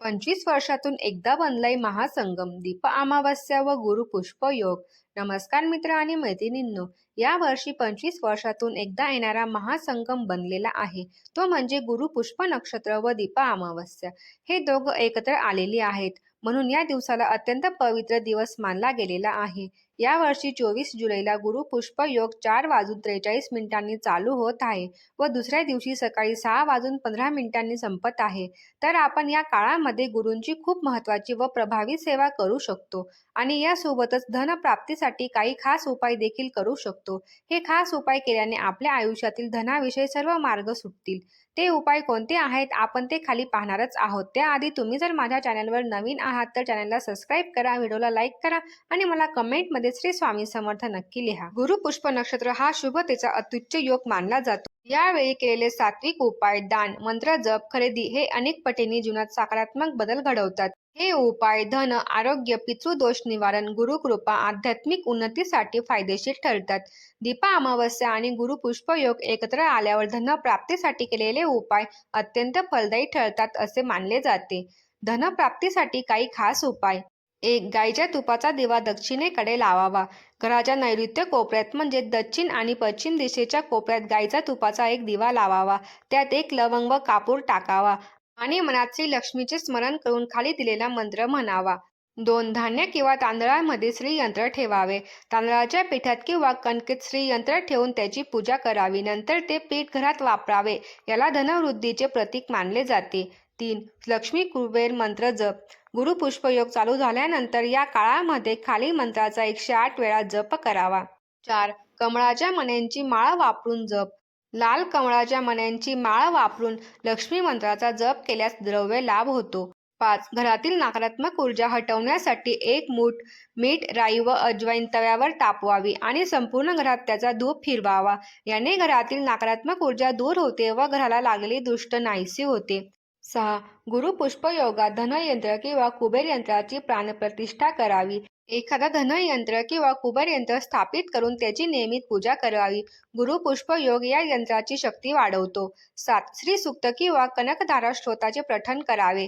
पंचवीस वर्षातून एकदा बनलाय महासंगम दीप अमावस्या व गुरुपुष्प योग. नमस्कार मित्र आणि मैत्रिणींनो या वर्षी पंचवीस वर्षातून एकदा येणारा महासंगम बनलेला आहे. तो म्हणजे गुरुपुष्प नक्षत्र व दीप अमावस्या. हे दोघं एकत्र आलेली आहेत. म्हणून या दिवसाला अत्यंत पवित्र दिवस मानला गेलेला आहे. या वर्षी चोवीस जुलैला गुरुपुष्प योग चार वाजून त्रेचाळीस मिनिटांनी चालू होत आहे व दुसऱ्या दिवशी सकाळी सहा वाजून पंधरा मिनिटांनी संपत आहे. तर आपण या काळामध्ये गुरूंची खूप महत्त्वाची व प्रभावी सेवा करू शकतो आणि यासोबतच धनप्राप्तीसाठी काही खास उपाय देखील करू शकतो. हे खास उपाय केल्याने आपल्या आयुष्यातील धनाविषयी सर्व मार्ग सुटतील. ते उपाय कोणते आहेत? आपण ते खाली पाहणारच आहोत. त्याआधी तुम्ही जर माझ्या चॅनलवर नवीन आहात तर चॅनलला सबस्क्राईब करा व्हिडिओला लाईक करा आणि मला कमेंटमध्ये श्री स्वामी समर्थ नक्की लिहा. गुरु पुष्प नक्षत्र हा शुभतेचा अत्युच्च योग मानला जातो. यावेळी केलेले सात्विक उपाय दान मंत्र जप खरेदी हे अनेक पटीने जीवनात सकारात्मक बदल घडवतात. हे उपाय धन आरोग्य पितृदोष निवारण गुरुकृपा आध्यात्मिक उन्नतीसाठी फायदेशीर ठरतात. दीपा अमावस्या आणि गुरुपुष्प योग एकत्र आल्यावर धन प्राप्तीसाठी केलेले उपाय अत्यंत फलदायी ठरतात असे मानले जाते. धनप्राप्तीसाठी काही खास उपाय एक गाईच्या तुपाचा दिवा दक्षिणेकडे लावावा. घराच्या नैऋत्य कोपऱ्यात म्हणजे दक्षिण आणि पश्चिम दिशेच्या कोपऱ्यात गायीचा तुपाचा एक दिवा लावावा. त्यात एक लवंग व कापूर टाकावा आणि मनात श्री लक्ष्मीचे स्मरण करून खाली दिलेला मंत्र म्हणावा. दोन धान्य किंवा तांदळामध्ये श्रीयंत्र ठेवावे. तांदळाच्या पिठात किंवा कणकेत श्रीयंत्र ठेवून त्याची पूजा करावी. नंतर ते पीठ घरात वापरावे. याला धनवृद्धीचे प्रतीक मानले जाते. तीन लक्ष्मी कुबेर मंत्र जप. गुरुपुष्पयोग चालू झाल्यानंतर या काळामध्ये खाली मंत्राचा एकशे आठ वेळा जप करावा. चार कमळाच्या मण्यांची माळ वापरून जप. लाल कमळाच्या मण्यांची माळ वापरून लक्ष्मी मंत्राचा जप केल्यास द्रव्य लाभ होतो. पाच घरातील नकारात्मक ऊर्जा हटवण्यासाठी एक मूठ मीठ राई व अजवाईन तव्यावर तापवावी आणि संपूर्ण घरात त्याचा धूप फिरवावा. याने घरातील नकारात्मक ऊर्जा दूर होते व घराला लागलेली दुष्ट नाहीसी होते. सहा गुरुपुष्पयोगात धनयंत्र किंवा कुबेर यंत्राची प्राणप्रतिष्ठा करावी. एखादा धनयंत्र किंवा कुबेर यंत्र स्थापित करून त्याची नियमित पूजा करावी. गुरुपुष्प योग या यंत्राची शक्ती वाढवतो. सात श्री सुक्त किंवा कनकधारा स्त्रोताचे पठण करावे.